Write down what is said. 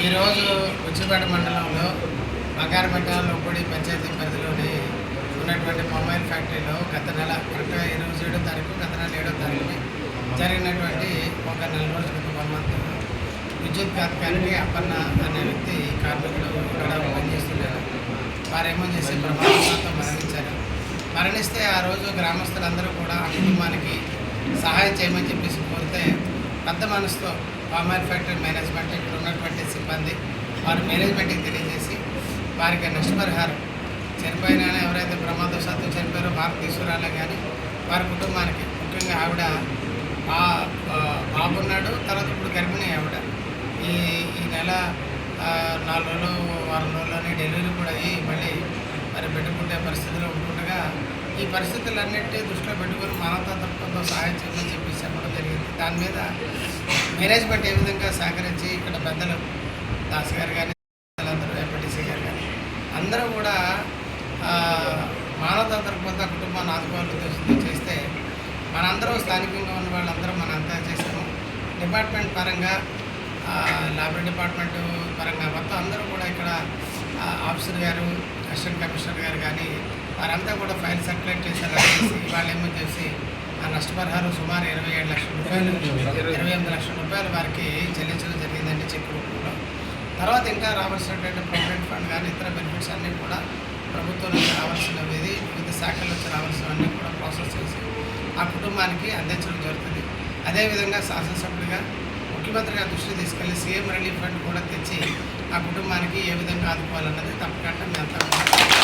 ఈరోజు ఉచ్చిపేట మండలంలో బంగారుపేట లోపడి పంచాయతీ పరిధిలోని ఉన్నటువంటి మొబైల్ ఫ్యాక్టరీలో గత నెల కరెక్ట్గా ఇరవై ఏడో తారీఖు గత నెల ఏడో తారీఖుని జరిగినటువంటి ఒక నెల రోజుల క్రితం వన్ మంత్ విద్యుత్ ఘాతకానికి అప్పన్న అనే వ్యక్తి కార్మికుడు ఇక్కడ పనిచేస్తున్నారు వారేమో చేసి ప్రమాదంతో మరణించారు. మరణిస్తే ఆ రోజు గ్రామస్తులందరూ కూడా ఆ కుటుంబానికి సహాయం చేయమని చెప్పేసి కోరితే పెద్ద మనసుతో పామాయిల్ ఫ్యాక్టరీ మేనేజ్మెంట్ ఇక్కడ ఉన్నటువంటి సిబ్బంది వారి మేనేజ్మెంట్కి తెలియజేసి వారికి నష్టపరిహారం. చనిపోయిన ఎవరైతే ప్రమాదవశాత్తు చనిపోయారో వారికి తీసుకురాలే కానీ వారి కుటుంబానికి ముఖ్యంగా ఆవిడ ఆ బాబు ఉన్నాడు తర్వాత ఇప్పుడు గర్భిణి ఆవిడ. ఈ ఈ నెల నాలుగు రోజులు వారం రోజుల్లోనే డెలివరీ కూడా అయ్యి మళ్ళీ ఈ పరిస్థితులన్నింటినీ దృష్టిలో పెట్టుకొని మానవతా తత్వంతో సహాయం చేయమని చెప్పి చెప్పడం జరిగింది. దాని మీద మేనేజ్మెంట్ ఏ విధంగా సహకరించి ఇక్కడ పెద్దలు దాస్ గారు కానీ అందరూ ఎంపీటీసీ గారు కానీ అందరూ కూడా మానవతా దృక్పథ కుటుంబాన్ని ఆదుకోవాలని ఉద్దేశంతో చేస్తే మనందరం స్థానికంగా ఉన్న వాళ్ళందరూ మనం అంతా చేసాము డిపార్ట్మెంట్ పరంగా లాబరీ డిపార్ట్మెంట్ పరంగా మొత్తం అందరూ కూడా ఇక్కడ ఆఫీసర్ గారు అసిస్టెంట్ కమిషనర్ గారు కానీ వారంతా కూడా ఫైల్ సర్క్యులేట్ చేశారు చేసి వాళ్ళు ఏమో చేసి ఆ నష్టపరిహారం సుమారు ఇరవై ఏడు లక్షల రూపాయలు ఇరవై ఎనిమిది లక్షల రూపాయలు వారికి చెల్లించడం జరిగిందండి చెక్ రూపంలో తర్వాత ఇంకా రావాల్సినటువంటి ప్రొవిడెంట్ ఫండ్ కానీ ఇతర బెనిఫిట్స్ అన్నీ కూడా ప్రభుత్వం నుంచి రావాల్సినవి వివిధ శాఖల నుంచి రావాల్సినవన్నీ కూడా ప్రాసెస్ చేసి ఆ కుటుంబానికి అందించడం జరుగుతుంది. అదేవిధంగా శాసనసభ్యుడిగా ముఖ్యమంత్రి గారి దృష్టి తీసుకెళ్ళి సీఎం రిలీఫ్ ఫండ్ కూడా తెచ్చి ఆ కుటుంబానికి ఏ విధంగా ఆదుకోవాలన్నది తప్పకుండా మేము అంతా